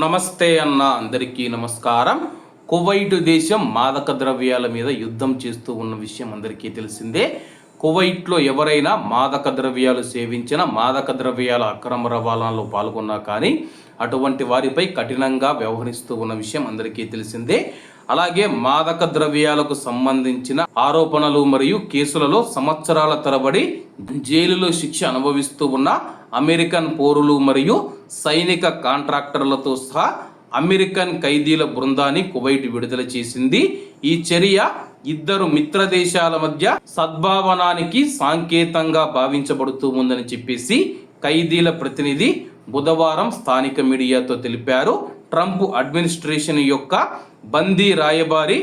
నమస్తే అన్న అందరికీ నమస్కారం. కువైట్ దేశం మాదక ద్రవ్యాల మీద యుద్ధం చేస్తూ ఉన్న విషయం అందరికీ తెలిసిందే. కువైట్లో ఎవరైనా మాదక ద్రవ్యాలు సేవించిన మాదక ద్రవ్యాల అక్రమ రవాణాలో పాల్గొన్నా కానీ అటువంటి వారిపై కఠినంగా వ్యవహరిస్తూ ఉన్న విషయం అందరికీ తెలిసిందే. అలాగే మాదక ద్రవ్యాలకు సంబంధించిన ఆరోపణలు మరియు కేసులలో సంవత్సరాల తరబడి జైలులో శిక్ష అనుభవిస్తూ ఉన్న అమెరికన్ పౌరులు మరియు సైనిక కాంట్రాక్టర్లతో సహా అమెరికన్ ఖైదీల బృందాన్ని కువైట్ విడుదల చేసింది. ఈ చర్య ఇద్దరు మిత్ర దేశాల మధ్య సద్భావనానికి సాంకేతంగా భావించబడుతూ ఉందని చెప్పేసి ఖైదీల ప్రతినిధి బుధవారం స్థానిక మీడియాతో తెలిపారు. ట్రంప్ అడ్మినిస్ట్రేషన్ యొక్క బందీ రాయబారి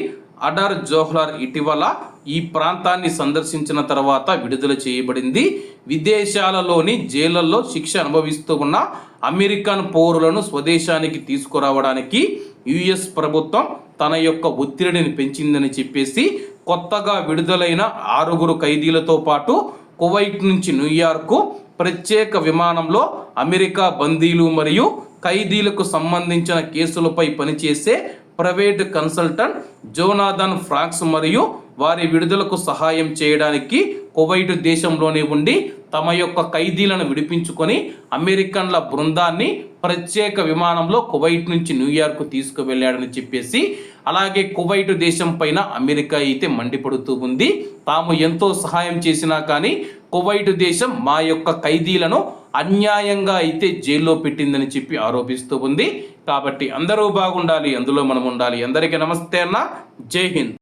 అడర్ జోహ్లర్ ఇటీవల ఈ ప్రాంతాన్ని సందర్శించిన తర్వాత విడుదల చేయబడింది. విదేశాలలోని జైళ్ళలో శిక్ష అనుభవిస్తూ ఉన్న అమెరికన్ పౌరులను స్వదేశానికి తీసుకురావడానికి యుఎస్ ప్రభుత్వం తన యొక్క ఒత్తిడిని పెంచిందని చెప్పేసి కొత్తగా విడుదలైన ఆరుగురు ఖైదీలతో పాటు కువైట్ నుంచి న్యూయార్కు ప్రత్యేక విమానంలో అమెరికా బందీలు మరియు ఖైదీలకు సంబంధించిన కేసులపై పనిచేసే ప్రైవేట్ కన్సల్టెంట్ జోనాథన్ ఫ్రాక్స్ మరియు వారి విడుదలకు సహాయం చేయడానికి కువైట్ దేశంలోనే ఉండి తమ యొక్క ఖైదీలను విడిపించుకొని అమెరికన్ల బృందాన్ని ప్రత్యేక విమానంలో కువైట్ నుంచి న్యూయార్క్ తీసుకువెళ్ళాడని చెప్పేసి అలాగే కువైట్ దేశం పైన అమెరికా అయితే మండిపడుతూ ఉంది. తాము ఎంతో సహాయం చేసినా కానీ కువైట్ దేశం మా యొక్క ఖైదీలను అన్యాయంగా అయితే జైల్లో పెట్టిందని చెప్పి ఆరోపిస్తూ ఉంది. కాబట్టి అందరూ బాగుండాలి అందులో మనం ఉండాలి అందరికీ నమస్తే అన్న. జై హింద్.